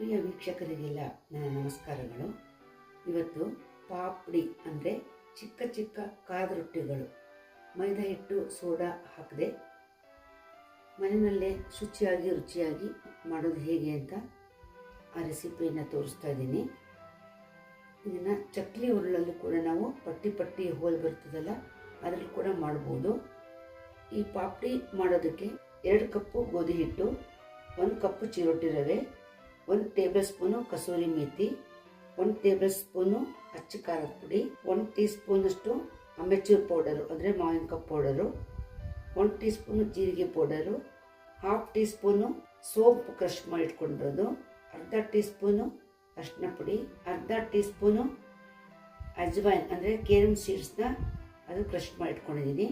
ಪ್ರಿಯ ವೀಕ್ಷಕರಿಗೆಲ್ಲ ನನ್ನ ನಮಸ್ಕಾರಗಳು. ಇವತ್ತು ಪಾಪಡಿ ಅಂದರೆ ಚಿಕ್ಕ ಚಿಕ್ಕ ಕಾದ ರೊಟ್ಟಿಗಳು. ಮೈದಾ ಹಿಟ್ಟು, ಸೋಡಾ ಹಾಕದೆ ಮನೆಯಲ್ಲೇ ಶುಚಿಯಾಗಿ, ರುಚಿಯಾಗಿ ಮಾಡೋದು ಹೇಗೆ ಅಂತ ಆ ರೆಸಿಪಿಯನ್ನು ತೋರಿಸ್ತಾ ಇದ್ದೀನಿ. ಇದನ್ನು ಚಕ್ಲಿ ಉರುಳಲ್ಲೂ ಕೂಡ ನಾವು ಪಟ್ಟಿ ಪಟ್ಟಿ ಹೋಲ್ ಬರ್ತದಲ್ಲ, ಅದರಲ್ಲಿ ಕೂಡ ಮಾಡ್ಬೋದು. ಈ ಪಾಪಡಿ ಮಾಡೋದಕ್ಕೆ ಎರಡು ಕಪ್ಪು ಗೋಧಿ ಹಿಟ್ಟು, ಒಂದು ಕಪ್ಪು ಚಿರೋಟಿ ರವೆ ಒಂದು ಟೇಬಲ್ ಸ್ಪೂನು ಕಸೂರಿ ಮೇಥಿ ಒಂದು ಟೇಬಲ್ ಸ್ಪೂನು ಅಚ್ಚ ಖಾರದ ಪುಡಿ, ಒಂದು ಟೀ ಸ್ಪೂನಷ್ಟು ಅಮೆಚೂರ್ ಪೌಡರು, ಅಂದರೆ ಮಾವಿನ ಕಪ್ ಪೌಡರು, ಒಂದು ಟೀ ಸ್ಪೂನು ಜೀರಿಗೆ ಪೌಡರು, ಹಾಫ್ ಟೀ ಸ್ಪೂನು ಸೋಂಪು ಕ್ರಷ್ ಮಾಡಿಟ್ಕೊಂಡಿರೋದು, ಅರ್ಧ ಟೀ ಸ್ಪೂನು ಅರಿಶಿನ ಪುಡಿ, ಅರ್ಧ ಟೀ ಸ್ಪೂನು ಅಜ್ವೈನ್ ಅಂದರೆ ಕೇರಮ್ ಸೀಡ್ಸ್ನ ಅದು ಕ್ರಷ್ ಮಾಡಿಟ್ಕೊಂಡಿದ್ದೀನಿ.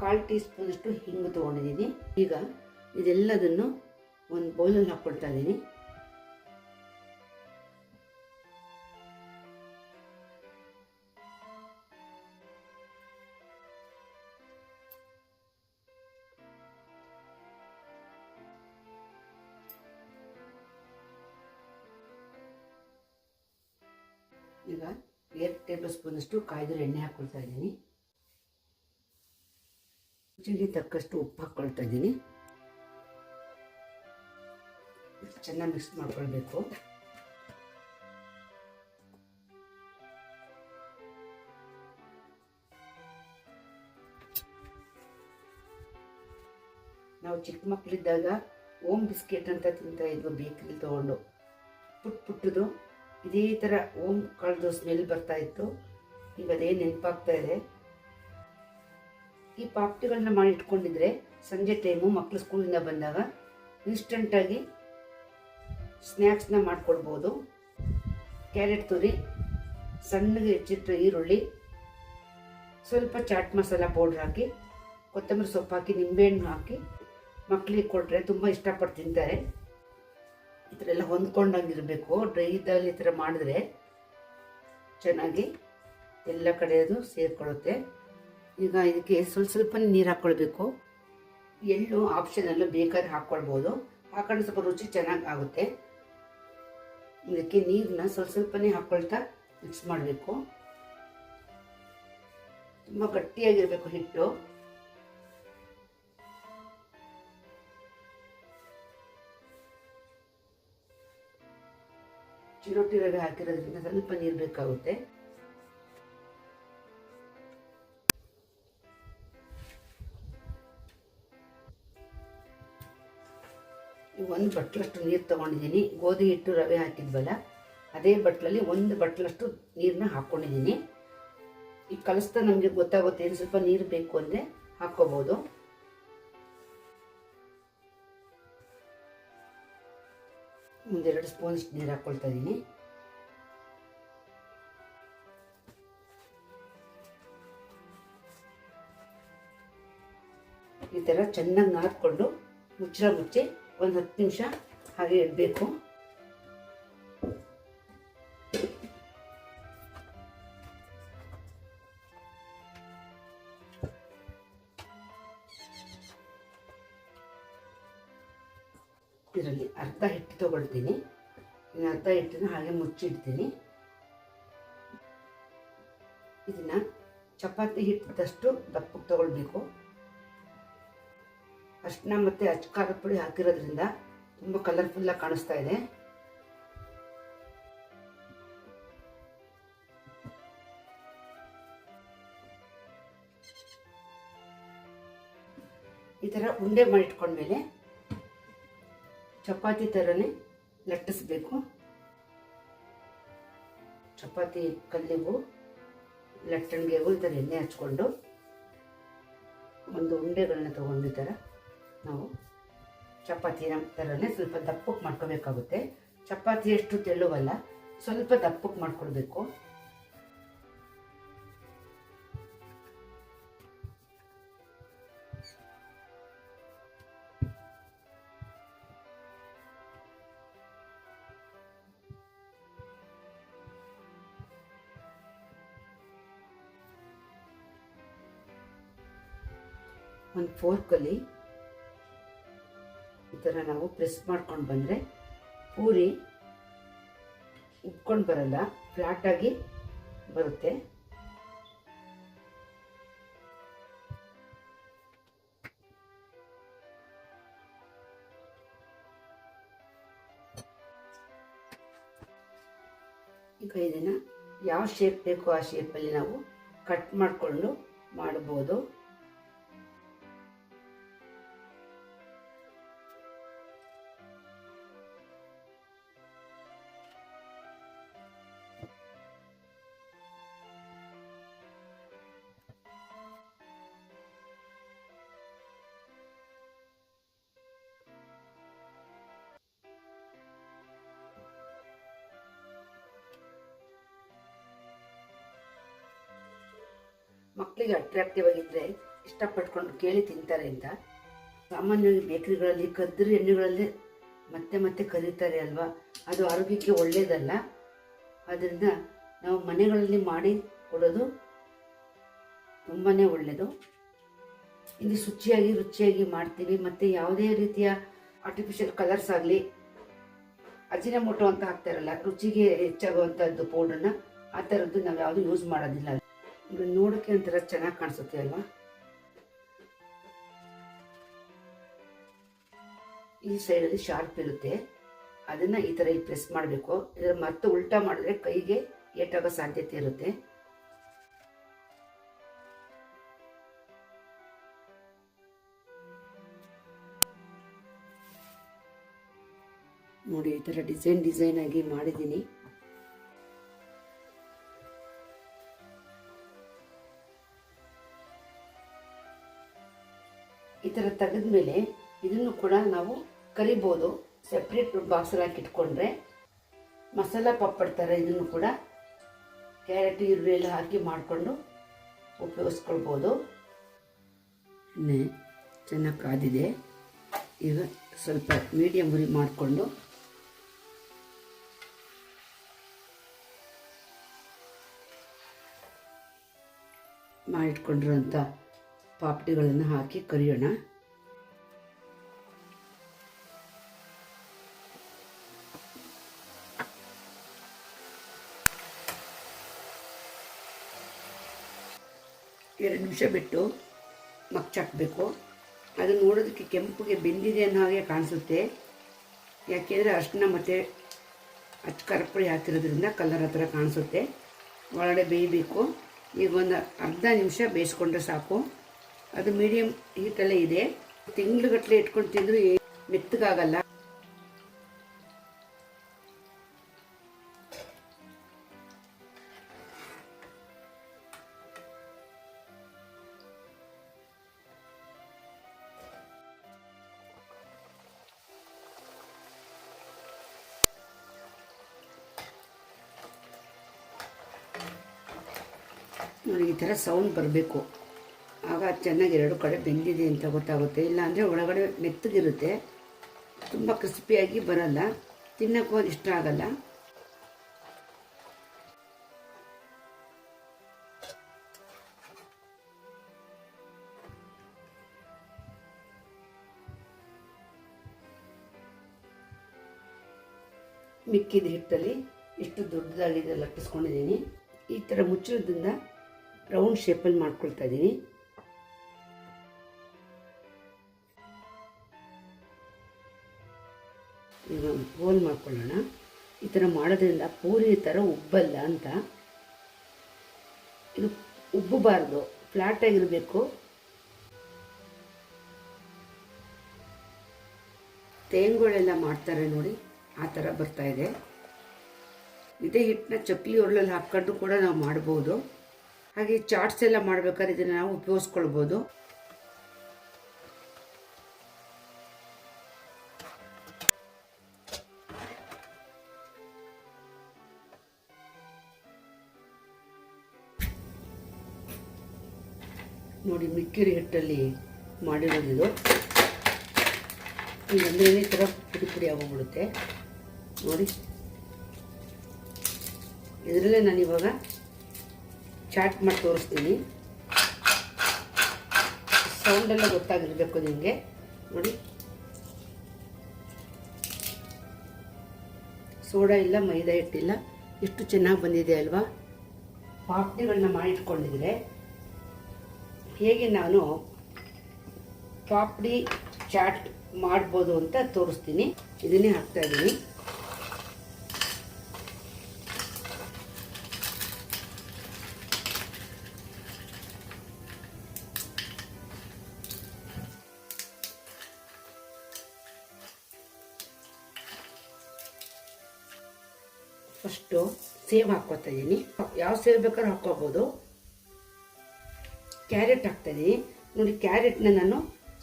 ಕಾಲು ಟೀ ಸ್ಪೂನಷ್ಟು ಹಿಂಗು ತೊಗೊಂಡಿದ್ದೀನಿ. ಈಗ ಇದೆಲ್ಲದನ್ನು ಒಂದು ಬೌಲಲ್ಲಿ ಹಾಕ್ಕೊಳ್ತಾ ಇದ್ದೀನಿ. ಟೇಬಲ್ ಸ್ಪೂನಷ್ಟು ಕಾಯ್ದಿರೋ ಎಣ್ಣೆ ಹಾಕ್ಕೊಳ್ತಾ ಇದ್ದೀನಿ. ರುಚಿಗೆ ತಕ್ಕಷ್ಟು ಉಪ್ಪು ಹಾಕ್ಕೊಳ್ತಾ ಇದ್ದೀನಿ. ಚೆನ್ನಾಗಿ ಮಿಕ್ಸ್ ಮಾಡ್ಕೊಳ್ಬೇಕು. ನಾವು ಚಿಕ್ಕ ಮಕ್ಕಳಿದ್ದಾಗ ಓಮ್ ಬಿಸ್ಕೆಟ್ ಅಂತ ತಿಂತಾ ಇದ್ವು, ಬೇಕರಿ ತಗೊಂಡು. ಪುಟ್ ಪುಟ್ಟದು ಇದೇ ಥರ ಓಮ್ ಕಳೆದು ಸ್ಮೆಲ್ ಬರ್ತಾ ಇತ್ತು. ಈಗ ಅದೇ ನೆನಪಾಗ್ತಾ ಇದೆ. ಈ ಪಾಪ್ಟಿಗಳನ್ನ ಮಾಡಿ ಇಟ್ಕೊಂಡಿದ್ರೆ ಸಂಜೆ ಟೈಮು ಮಕ್ಕಳು ಸ್ಕೂಲಿಂದ ಬಂದಾಗ ಇನ್ಸ್ಟಂಟಾಗಿ ಸ್ನ್ಯಾಕ್ಸ್ನ ಮಾಡ್ಕೊಡ್ಬೋದು. ಕ್ಯಾರೆಟ್ ತುರಿ, ಸಣ್ಣಗೆ ಹೆಚ್ಚಿಟ್ಟು ಈರುಳ್ಳಿ, ಸ್ವಲ್ಪ ಚಾಟ್ ಮಸಾಲ ಪೌಡ್ರ್ ಹಾಕಿ, ಕೊತ್ತಂಬರಿ ಸೊಪ್ಪು ಹಾಕಿ, ನಿಂಬೆಹಣ್ಣು ಹಾಕಿ ಮಕ್ಕಳಿಗೆ ಕೊಟ್ಟರೆ ತುಂಬ ಇಷ್ಟಪಟ್ಟು ತಿಂತಾರೆ. ಈ ಥರ ಎಲ್ಲ ಹೊಂದ್ಕೊಂಡಂಗಿರಬೇಕು. ಡ್ರೈ ಇದ್ದಲ್ಲಿ ಈ ಥರ ಮಾಡಿದ್ರೆ ಚೆನ್ನಾಗಿ ಎಲ್ಲ ಕಡೆ ಅದು ಸೇರಿಕೊಳ್ಳುತ್ತೆ. ಈಗ ಇದಕ್ಕೆ ಸ್ವಲ್ಪ ಸ್ವಲ್ಪ ನೀರು ಹಾಕ್ಕೊಳ್ಬೇಕು. ಎಳ್ಳು ಆಪ್ಷನಲ್ಲೂ ಬೇಕಾದ್ರೆ ಹಾಕ್ಕೊಳ್ಬೋದು. ಹಾಕೊಂಡು ಸ್ವಲ್ಪ ರುಚಿ ಚೆನ್ನಾಗಿ ಆಗುತ್ತೆ. ಇದಕ್ಕೆ ನೀರನ್ನ ಸ್ವಲ್ಪ ಸ್ವಲ್ಪನೇ ಹಾಕ್ಕೊಳ್ತಾ ಮಿಕ್ಸ್ ಮಾಡಬೇಕು. ತುಂಬ ಗಟ್ಟಿಯಾಗಿರಬೇಕು ಹಿಟ್ಟು. ಚಿರೋಟಿ ರವೆ ಹಾಕಿರೋದ್ರಿಂದ ಸ್ವಲ್ಪ ನೀರು ಬೇಕಾಗುತ್ತೆ. ಒಂದು ಬಟ್ಲಷ್ಟು ನೀರು ತೊಗೊಂಡಿದ್ದೀನಿ. ಗೋಧಿ ಹಿಟ್ಟು ರವೆ ಹಾಕಿದ್ವಲ್ಲ, ಅದೇ ಬಟ್ಲಲ್ಲಿ ಒಂದು ಬಟ್ಲಷ್ಟು ನೀರನ್ನ ಹಾಕ್ಕೊಂಡಿದ್ದೀನಿ ಈ ಕಲಿಸ್ತಾ ನಮಗೆ ಗೊತ್ತಾಗುತ್ತೆ ಸ್ವಲ್ಪ ನೀರು ಬೇಕು ಅಂದರೆ ಹಾಕ್ಕೋಬೋದು ಒಂದೆರಡು ಸ್ಪೂನಷ್ಟು ನೀರು ಹಾಕ್ಕೊಳ್ತಾ ಇದ್ದೀನಿ ಈ ಥರ ಚೆನ್ನಾಗಿ ನಾದ್ಕೊಂಡು ಮುಚ್ಚಳ ಮುಚ್ಚಿ ಒಂದು ಹತ್ತು ನಿಮಿಷ ಹಾಗೆ ಇಡಬೇಕು. ಇದರಲ್ಲಿ ಅರ್ಧ ಹಿಟ್ಟು ತೊಗೊಳ್ತೀನಿ. ಇನ್ನು ಅರ್ಧ ಹಿಟ್ಟನ್ನು ಹಾಗೆ ಮುಚ್ಚಿಡ್ತೀನಿ. ಇದನ್ನ ಚಪಾತಿ ಹಿಟ್ಟಿದಷ್ಟು ದಪ್ಪಕ್ಕೆ ತಗೊಳ್ಬೇಕು. ಅಷ್ಟನ್ನ ಮತ್ತು ಅಚ್ಚ ಖಾರದ ಪುಡಿ ಹಾಕಿರೋದ್ರಿಂದ ತುಂಬ ಕಲರ್ಫುಲ್ಲಾಗಿ ಕಾಣಿಸ್ತಾ ಇದೆ. ಈ ಥರ ಉಂಡೆ ಮಾಡಿಟ್ಕೊಂಡ್ಮೇಲೆ ಚಪಾತಿ ಥರನೇ ಲಟ್ಟಿಸ್ಬೇಕು. ಚಪಾತಿ ಕಲ್ಲಿಗೂ ಲಟ್ಟಣಿಗೆಗೂ ಈ ಥರ ಎಣ್ಣೆ ಹಚ್ಕೊಂಡು ಒಂದು ಉಂಡೆಗಳನ್ನ ತೊಗೊಂಡು ಈ ಥರ ನಾವು ಚಪಾತಿನ ಥರನೇ ಸ್ವಲ್ಪ ದಪ್ಪಕ್ಕೆ ಮಾಡ್ಕೋಬೇಕಾಗುತ್ತೆ. ಚಪಾತಿ ಎಷ್ಟು ತೆಳುವಲ್ಲ, ಸ್ವಲ್ಪ ದಪ್ಪಕ್ಕೆ ಮಾಡ್ಕೊಳ್ಬೇಕು. ಒಂದು ಫೋರ್ಕಲ್ಲಿ ಈ ಥರ ನಾವು ಪ್ರೆಸ್ ಮಾಡ್ಕೊಂಡು ಬಂದರೆ ಪೂರಿ ಉಬ್ಕೊಂಡು ಬರಲ್ಲ ಫ್ಲಾಟಾಗಿ ಬರುತ್ತೆ. ಈಗ ಇದನ್ನು ಯಾವ ಶೇಪ್ ಬೇಕೋ ಆ ಶೇಪಲ್ಲಿ ನಾವು ಕಟ್ ಮಾಡಿಕೊಂಡು ಮಾಡ್ಬೋದು. ಮಕ್ಕಳಿಗೆ ಅಟ್ರಾಕ್ಟಿವ್ ಆಗಿದ್ದರೆ ಇಷ್ಟಪಟ್ಕೊಂಡು ಕೇಳಿ ತಿಂತಾರೆ ಅಂತ. ಸಾಮಾನ್ಯವಾಗಿ ಬೇಕರಿಗಳಲ್ಲಿ ಕದ್ರಿ ಎಣ್ಣೆಗಳಲ್ಲಿ ಮತ್ತೆ ಮತ್ತೆ ಕರೀತಾರೆ ಅಲ್ವಾ? ಅದು ಆರೋಗ್ಯಕ್ಕೆ ಒಳ್ಳೆಯದಲ್ಲ ಅದರಿಂದ ನಾವು ಮನೆಗಳಲ್ಲಿ ಮಾಡಿ ಕೊಡೋದು ತುಂಬಾ ಒಳ್ಳೆಯದು ಇಲ್ಲಿ ಶುಚಿಯಾಗಿ, ರುಚಿಯಾಗಿ ಮಾಡ್ತೀವಿ. ಮತ್ತು ಯಾವುದೇ ರೀತಿಯ ಆರ್ಟಿಫಿಷಿಯಲ್ ಕಲರ್ಸ್ ಆಗಲಿ, ಅಜಿನಮೋಟೋ ಅಂತ ಹಾಕ್ತಾರಲ್ಲ, ರುಚಿಗೆ ಹೆಚ್ಚಾಗುವಂಥದ್ದು ಪೌಡ್ರನ್ನ ಆ ಥರದ್ದು ನಾವು ಯಾವುದು ಯೂಸ್ ಮಾಡೋದಿಲ್ಲ. ಇದು ನೋಡೋಕ್ಕೆ ಒಂಥರ ಚೆನ್ನಾಗಿ ಕಾಣಿಸುತ್ತೆ ಅಲ್ವಾ? ಈ ಸೈಡಲ್ಲಿ ಶಾರ್ಪ್ ಇರುತ್ತೆ. ಅದನ್ನು ಈ ಥರ ಇಲ್ಲಿ ಪ್ರೆಸ್ ಮಾಡಬೇಕು. ಇದರ ಮತ್ತೆ ಉಲ್ಟಾ ಮಾಡಿದ್ರೆ ಕೈಗೆ ಏಟಾಗೋ ಸಾಧ್ಯತೆ ಇರುತ್ತೆ. ನೋಡಿ ಈ ಥರ ಡಿಸೈನ್ ಡಿಸೈನ್ ಆಗಿ ಮಾಡಿದ್ದೀನಿ. ತೆಗೆದ್ಮೇಲೆ ಇದನ್ನು ಕೂಡ ನಾವು ಕರಿಬೋದು. ಸೆಪ್ರೇಟ್ ಬಾಕ್ಸಲ್ಲಿ ಇಟ್ಕೊಂಡ್ರೆ ಮಸಾಲ ಪಾಪಡ್ ಥರ ಇದನ್ನು ಕೂಡ ಕ್ಯಾರೆಟ್, ಈರುಳ್ಳಿ ಎಲ್ಲ ಹಾಕಿ ಮಾಡಿಕೊಂಡು ಉಪಯೋಗಿಸ್ಕೊಳ್ಬೋದು. ಚೆನ್ನಾಗಿ ಕಾದಿದೆ. ಈಗ ಸ್ವಲ್ಪ ಮೀಡಿಯಮ್ ಉರಿ ಮಾಡಿಕೊಂಡು ಮಾಡಿಟ್ಕೊಂಡಿರೋಂಥ ಪಾಪಡಿಗಳನ್ನು ಹಾಕಿ ಕರಿಯೋಣ. ಎರಡು ನಿಮಿಷ ಬಿಟ್ಟು ಮಗ್ಚಾಕಬೇಕು. ಅದು ನೋಡೋದಕ್ಕೆ ಕೆಂಪುಗೆ ಬೆಂದಿದೆ ಅನ್ನೋ ಹಾಗೆ ಕಾಣಿಸುತ್ತೆ. ಯಾಕೆಂದರೆ ಅರ್ಶಿನ ಮತ್ತು ಅಚ್ಚ ಕರ್ಪುರಿ ಹಾಕಿರೋದ್ರಿಂದ ಕಲರ್ ಥರ ಕಾಣಿಸುತ್ತೆ. ಒಳಗಡೆ ಬೇಯಬೇಕು. ಈಗ ಒಂದು ಅರ್ಧ ನಿಮಿಷ ಬೇಯಿಸ್ಕೊಂಡ್ರೆ ಸಾಕು. ಅದು ಮೀಡಿಯಮ್ ಹೀಟಲ್ಲೇ ಇದೆ. ತಿಂಗ್ಳುಗಟ್ಟಲೆ ಇಟ್ಕೊಂಡು ತಿಂದರೂ ಮೆತ್ತಗಾಗಲ್ಲ. ಈ ಥರ ಸೌಂಡ್ ಬರಬೇಕು. ಆಗ ಚೆನ್ನಾಗಿ ಎರಡು ಕಡೆ ಬೆಂದಿದೆ ಅಂತ ಗೊತ್ತಾಗುತ್ತೆ. ಇಲ್ಲಾಂದರೆ ಒಳಗಡೆ ಮೆತ್ತಗಿರುತ್ತೆ. ತುಂಬ ಕ್ರಿಸ್ಪಿಯಾಗಿ ಬರಲ್ಲ. ತಿನ್ನೋಕ್ಕೂ ಇಷ್ಟ ಆಗಲ್ಲ. ಮಿಕ್ಕಿದ ಹಿಟ್ಟಲ್ಲಿ ಎಷ್ಟು ದೊಡ್ಡದಾಗಿದೆ ಲಟ್ಟಿಸ್ಕೊಂಡಿದ್ದೀನಿ. ಈ ಥರ ಮುಚ್ಚೋದ್ರಿಂದ ರೌಂಡ್ ಶೇಪಲ್ಲಿ ಮಾಡ್ಕೊಳ್ತಾ ಇದ್ದೀನಿ ಈಗ ಹೋಲ್ ಮಾಡ್ಕೊಳ್ಳೋಣ. ಈ ಥರ ಮಾಡೋದ್ರಿಂದ ಪೂರಿ ಥರ ಉಬ್ಬಲ್ಲ ಅಂತ. ಇದು ಉಬ್ಬಬಾರ್ದು ಫ್ಲ್ಯಾಟಾಗಿರಬೇಕು ತೇಂಗುಳೆಲ್ಲ ಮಾಡ್ತಾರೆ ನೋಡಿ, ಆ ಥರ ಬರ್ತಾ ಇದೆ. ಇದೇ ಹಿಟ್ಟನ್ನ ಚಕ್ಲಿ ಒರಳಲ್ಲಿ ಹಾಕ್ಕೊಂಡು ಕೂಡ ನಾವು ಮಾಡ್ಬೋದು. ಹಾಗೆ ಚಾಟ್ಸ್ ಎಲ್ಲ ಮಾಡಬೇಕಾದ್ರೆ ಇದನ್ನು ನಾವು ಉಪಯೋಗಿಸ್ಕೊಳ್ಬೋದು. ನೋಡಿ ಮಿಕ್ಕಿರಿ ಹಿಟ್ಟಲ್ಲಿ ಮಾಡಿರೋದಿದು ಇದಂದ್ರೆ ಈ ಥರ ಪುಡಿ ಪುಡಿ ಆಗೋಗ್ಬಿಡುತ್ತೆ. ನೋಡಿ. ಇದರಲ್ಲೇ ನಾನು ಇವಾಗ ಚಾಟ್ ಮಾಡಿ ತೋರಿಸ್ತೀನಿ. ಸೌಂಡೆಲ್ಲ ಗೊತ್ತಾಗಿರಬೇಕು ನಿಮಗೆ. ನೋಡಿ. ಸೋಡಾ ಇಲ್ಲ, ಮೈದಾ ಹಿಟ್ಟಿಲ್ಲ. ಎಷ್ಟು ಚೆನ್ನಾಗಿ ಬಂದಿದೆ ಅಲ್ವಾ? ಪಾಪ್ಡಿಗಳನ್ನ ಮಾಡಿಟ್ಕೊಂಡಿದ್ರೆ ಹೇಗೆ ನಾನು ಪಾಪ್ಡಿ ಚಾಟ್ ಮಾಡ್ಬೋದು ಅಂತ ತೋರಿಸ್ತೀನಿ. ಇದನ್ನೇ ಹಾಕ್ತಾ ಇದ್ದೀನಿ. ಫಸ್ಟು ಸೇವ್ ಹಾಕ್ಕೊತಾ ಇದ್ದೀನಿ ಯಾವ ಸೇವ್ ಬೇಕಾದ್ರೂ ಹಾಕ್ಕೋಬೋದು. ಕ್ಯಾರೆಟ್ ಹಾಕ್ತಾ ಇದ್ದೀನಿ ನೋಡಿ, ಕ್ಯಾರೆಟ್ನ ನಾನು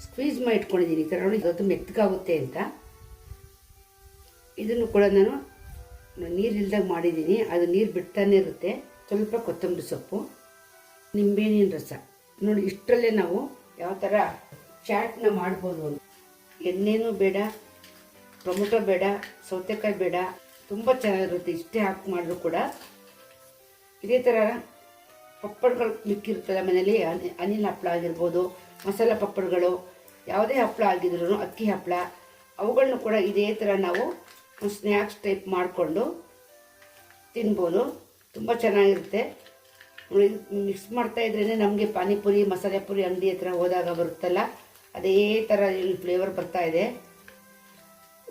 ಸ್ಕ್ವೀಸ್ ಮಾಡಿ ಇಟ್ಕೊಂಡಿದ್ದೀನಿ ಈ ಥರ ನೋಡಿ ಅದು ಮೆತ್ತಗಾಗುತ್ತೆ ಅಂತ. ಇದನ್ನು ಕೂಡ ನಾನು ನೀರಿಲ್ದಾಗ ಮಾಡಿದ್ದೀನಿ ಅದು ನೀರು ಬಿಡ್ತಾನೆ ಇರುತ್ತೆ. ಸ್ವಲ್ಪ ಕೊತ್ತಂಬರಿ ಸೊಪ್ಪು, ನಿಂಬೆಹಣ್ಣಿನ ರಸ. ನೋಡಿ, ಇಷ್ಟರಲ್ಲೇ ನಾವು ಯಾವ ಥರ ಚಾಟ್ನ ಮಾಡ್ಬೋದು ಎಣ್ಣೆನೂ ಬೇಡ, ಟೊಮೊಟೊ ಬೇಡ, ಸೌತೆಕಾಯಿ ಬೇಡ. ತುಂಬ ಚೆನ್ನಾಗಿರುತ್ತೆ. ಇಷ್ಟೇ ಹಾಕಿ ಮಾಡಿದ್ರು ಕೂಡ. ಇದೇ ಥರ ಪಪ್ಪಡ್ಗಳು ಮಿಕ್ಕಿರ್ತಲ್ಲ ಮನೇಲಿ ಅನಿ- ಅನಿಲ್ ಹಪ್ಪಳ ಆಗಿರ್ಬೋದು, ಮಸಾಲ ಪಪ್ಪಡ್ಗಳು, ಯಾವುದೇ ಹಪ್ಪಳ ಆಗಿದ್ರು ಅಕ್ಕಿ ಹಪ್ಪಳ ಅವುಗಳನ್ನು ಕೂಡ ಇದೇ ಥರ ನಾವು ಸ್ನ್ಯಾಕ್ಸ್ ಟೈಪ್ ಮಾಡಿಕೊಂಡು ತಿನ್ಬೋದು. ತುಂಬ ಚೆನ್ನಾಗಿರುತ್ತೆ. ಮಿಕ್ಸ್ ಮಾಡ್ತಾ ಇದ್ರೇ ನಮಗೆ ಪಾನಿಪುರಿ, ಮಸಾಲೆ ಪುರಿ, ಅಂಗಡಿ ಹತ್ರ ಹೋದಾಗ ಬರುತ್ತಲ್ಲ, ಅದೇ ಥರ ಫ್ಲೇವರ್ ಬರ್ತಾ ಇದೆ.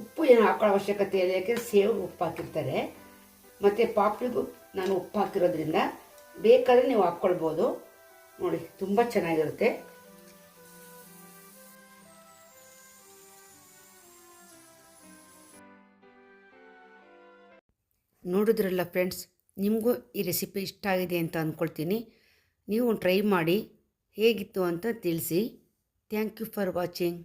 ಉಪ್ಪು ಏನು ಹಾಕೊಳ್ಳೋ ಅವಶ್ಯಕತೆ ಇಲ್ಲ, ಯಾಕೆಂದರೆ ಸೇವ್ ಉಪ್ಪು ಹಾಕಿರ್ತಾರೆ ಮತ್ತು ಪಾಪ್ಡಿಗೂ ನಾನು ಉಪ್ಪು ಹಾಕಿರೋದ್ರಿಂದ ಬೇಕಾದರೆ ನೀವು ಹಾಕ್ಕೊಳ್ಬೋದು. ನೋಡಿ, ತುಂಬ ಚೆನ್ನಾಗಿರುತ್ತೆ. ನೋಡಿದ್ರಲ್ಲ ಫ್ರೆಂಡ್ಸ್, ನಿಮಗೂ ಈ ರೆಸಿಪಿ ಇಷ್ಟ ಆಗಿದೆ ಅಂತ ಅಂದ್ಕೊಳ್ತೀನಿ ನೀವು ಟ್ರೈ ಮಾಡಿ, ಹೇಗಿತ್ತು ಅಂತ ತಿಳಿಸಿ. Thank you for watching.